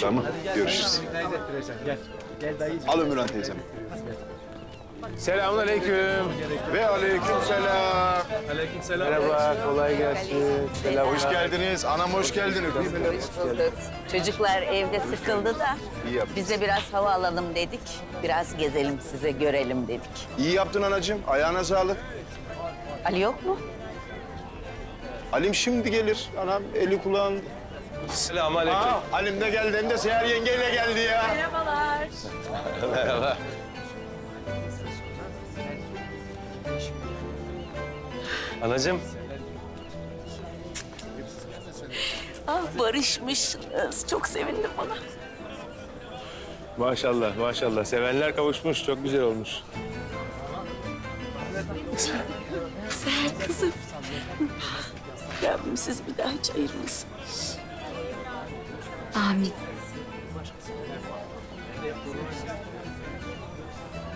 Tamam, görüşürüz. Al Ömürhan teyzem. Selamun aleyküm. Ve aleyküm selam. Merhaba, kolay gelsin. Selam. Hoş geldiniz. Anam hoş geldin. Öpeyim hele. bulduk. Çocuklar evde sıkıldı da İyi yaptın. biz de biraz hava alalım dedik. Biraz gezelim size görelim dedik. İyi yaptın anacığım. Ayağına sağlık. Ali yok mu? Alim şimdi gelir. Anam eli kulağın. Selamun aleyküm. Aa, Halim de geldi. Hem de Seher yengeyle geldi ya. Merhaba. Anacığım, Ah barışmışsınız. Çok sevindim bana. maşallah maşallah. Sevenler kavuşmuş, çok güzel olmuş. Seher kızım. Rabbim sizi bir daha hiç ayırmasın. Amin.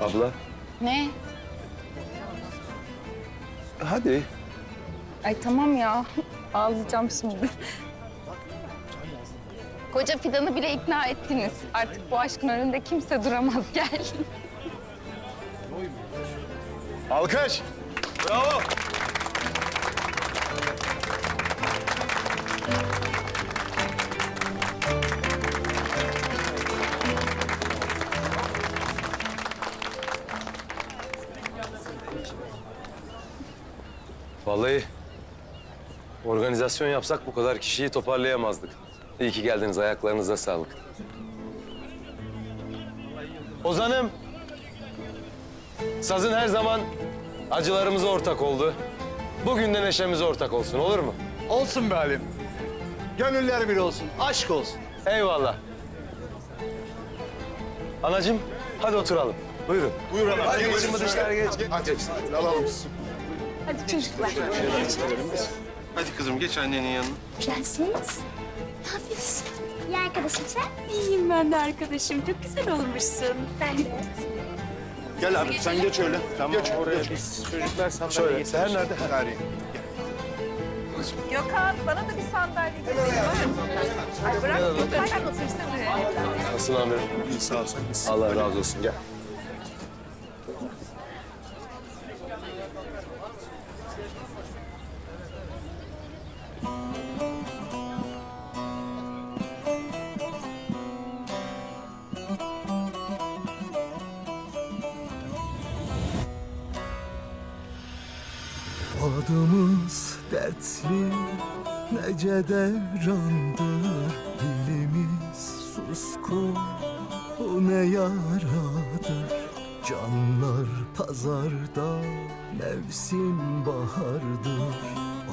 Abla, Ne? hadi. Ay tamam ya. Ağlayacağım şimdi. Koca Fidan'ı bile ikna ettiniz. Artık bu aşkın önünde kimse duramaz. Gel. Alkış. Bravo. Vallahi organizasyon yapsak bu kadar kişiyi toparlayamazdık. İyi ki geldiniz, ayaklarınıza sağlık. Ozan'ım, sazın her zaman acılarımıza ortak oldu. Bugün de neşemize ortak olsun, olur mu? Olsun be Halim. Gönüller bir olsun, aşk olsun. Eyvallah. Anacığım, hadi oturalım. Buyurun. Buyur anam. Hadi bu dışarı geç. Hadi. Alalım. Hadi çocuklar. Hadi kızım geç annenin yanına. Prenses. Ne yapıyorsun? İyi arkadaşım sen? İyiyim ben de arkadaşım. Çok güzel olmuşsun. Ben de. Gel abi sen geç öyle. Tamam. Geç oraya. Çocuklar sandalye Şöyle. Seher nerede? Seher. Gökhan bana da bir sandalye getir. Ay bırak Gökhan otursana. Nasılsın amirim? İyi sağ ol sen. Allah razı olsun. Gel. Adımız dertli nece devrandır Dilimiz suskun. Bu ne yaradır? Canlar pazarda mevsim bahardır.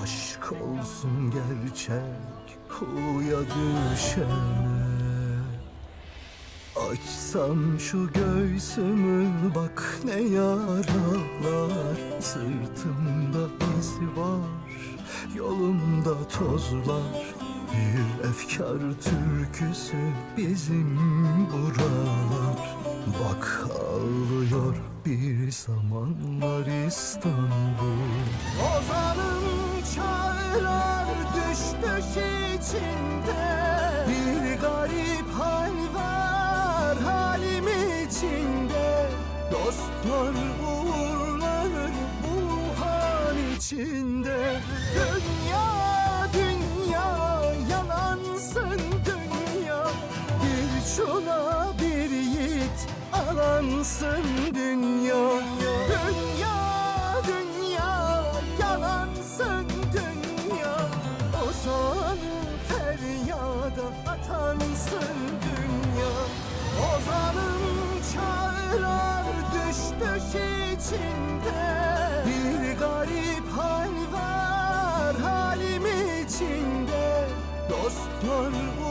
Aşk olsun gerçek huya düşene Açsam şu göğsümü bak ne yaralar. Sırtımda iz var, yolumda tozlar. Bir efkar türküsü bizim buralar. Bak ağlıyor bir zamanlar İstanbul. Ozanım çağlar düş içinde. Bir garip hal yiğit alansın dünya. Dünya dünya yalansın dünya. Ozanı feryada atansın dünya. Ozanım düş düş içinde. Bir garip hal var halim içinde. Dostlar